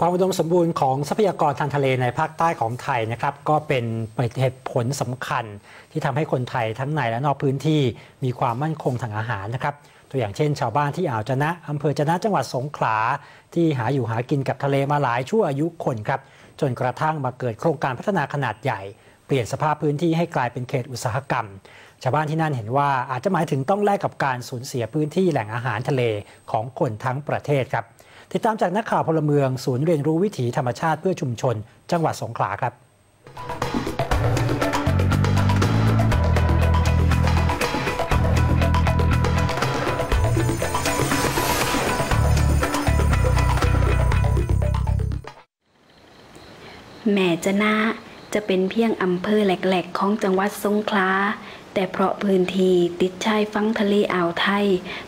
ความอุดมสมบูรณ์ของทรัพยากรทางทะเลในภาคใต้ของไทยนะครับก็เป็นเหตุผลสำคัญที่ทำให้คนไทยทั้งในและนอกพื้นที่มีความมั่นคงทางอาหารนะครับ ตัวอย่างเช่น ชาวบ้านที่อ่าวจนะอำเภอจนะจังหวัดสงขลาที่หาอยู่หากินกับทะเลมาหลายชั่วอายุคนครับจนกระทั่งมาเกิดโครงการพัฒนาขนาดใหญ่ เปลี่ยนสภาพพื้นที่ให้กลายเป็นเขตอุตสาหกรรม ชาวบ้านที่นั่นเห็นว่าอาจจะหมายถึงต้องแลกกับการสูญเสียพื้นที่แหล่งอาหารทะเลของคนทั้งประเทศครับ ติดตามจากนักข่าวพลเมือง ศูนย์เรียนรู้วิถีธรรมชาติเพื่อชุมชน จังหวัดสงขลาครับแม่จะนาจะเป็นเพียงอำเภอแหลกๆ ของจังหวัดสงขลา แต่เพราะพื้นที่ติดชายฝั่งทะเลอ่าวไทย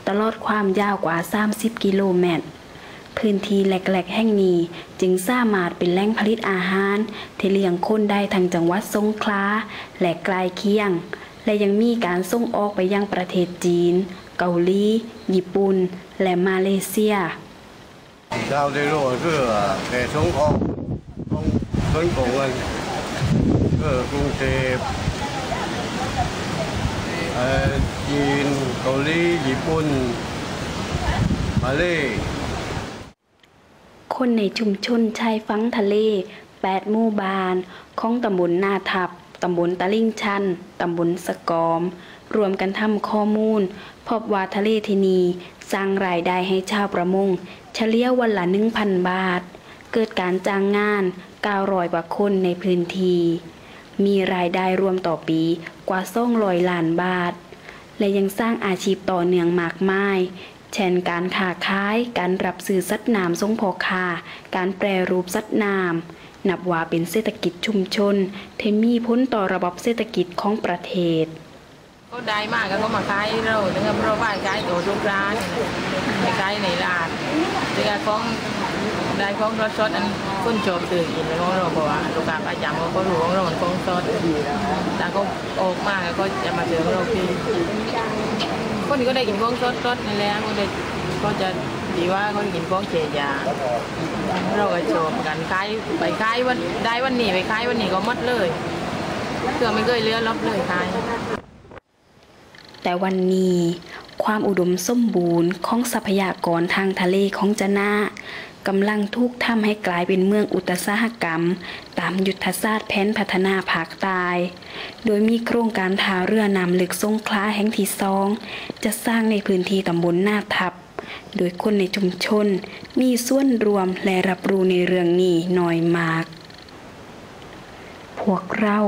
ตลอดความยาวกว่า 30 กิโลเมตร พื้นที่แหลกๆ แห่งนี้ จึงสามารถเป็นแหล่งผลิตอาหารที่เลี้ยงคนได้ทั้งจังหวัดสงขลาและไกลเคียง และยังมีการส่งออกไปยังประเทศจีน เกาหลีญี่ปุ่น และมาเลเซียเราได้รู้คือแต่สงออกของคนของเงินคือกรุงเทพเอจีนเกาหลีญี่ปุ่นมาเลย คนในชุมชนชายฝั่งทะเล 8 หมู่บ้าน ของตำบลนาทับ ตำบลตะลิ่งชัน ตำบลสะกอม รวมกันทำข้อมูล พบว่าทะเลที่นีสร้างรายได้ให้ชาวประมง เฉลี่ยวันละ 1,000 บาท เกิดการจ้างงาน900กว่าคนในพื้นที่ มีรายได้รวมต่อปีกว่า200ล้านบาท และยังสร้างอาชีพต่อเนื่องมากมาย เช่นการค้าขาย การรับซื้อสัตว์น้ำส่งพอคา การแปรรูปสัตว์น้ำนับว่าเป็นเศรษฐกิจชุมชนที่มีพ้นต่อระบบเศรษฐกิจของประเทศ ก็ได้มากก็มาขายเราถึงกับเราบ้าขายตัวทุกร้านไปขายในร้านถึงกับของได้ของรสสดอันคนชอบตื่นกินของเราเพราะว่าลูกค้าประจำเขาก็รู้ของเรามันของสดแต่เขาออกมากก็จะมาเจอเราพี่ คนนี้ก็ได้กินของสดสดนั่นแหละก็ได้ก็จะดีว่าเขาได้กินของเจียาเราก็ชมกันคล้ายไปคล้ายวันได้วันนี้ไปคล้ายวันนี้ก็มัดเลยเพื่อไม่เคยเลือลบเลยขายแต่วันนี้ความอุดมสมบูรณ์ของทรัพยากรทางทะเลของจะนา กำลังทุกทำให้กลายเป็นเมืองอุตสาหกรรม ตามยุทธศาสตร์แผนพัฒนาภาคใต้โดยมีโครงการท่าเรือนำลึกสงขลาแห่งที่สองจะสร้างในพื้นที่ตำบลหน้าทับ โดยคนในชุมชนมีส่วนรวมและรับรู้ในเรื่องนี้น้อยมาก พวกเรา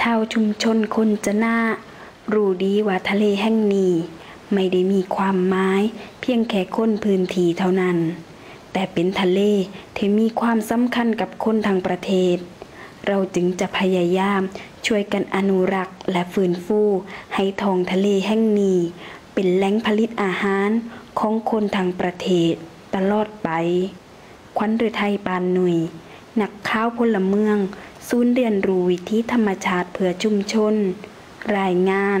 ชาวชุมชนคนจะนารู้ดีว่าทะเลแห่งนี้ ไม่ได้มีความหมายเพียงแค่คนพื้นที่เท่านั้น แต่เป็นทะเลที่มีความสำคัญกับคนทางประเทศ เราจึงจะพยายามช่วยกันอนุรักษ์และฟื้นฟูให้ทองทะเลแห่งนี้ เป็นแหล่งผลิตอาหารของคนทางประเทศตลอดไป ควันฤทัยปานหนุยนักข่าวพลเมือง ศูนย์เรียนรู้วิถีธรรมชาติเพื่อชุมชน รายงาน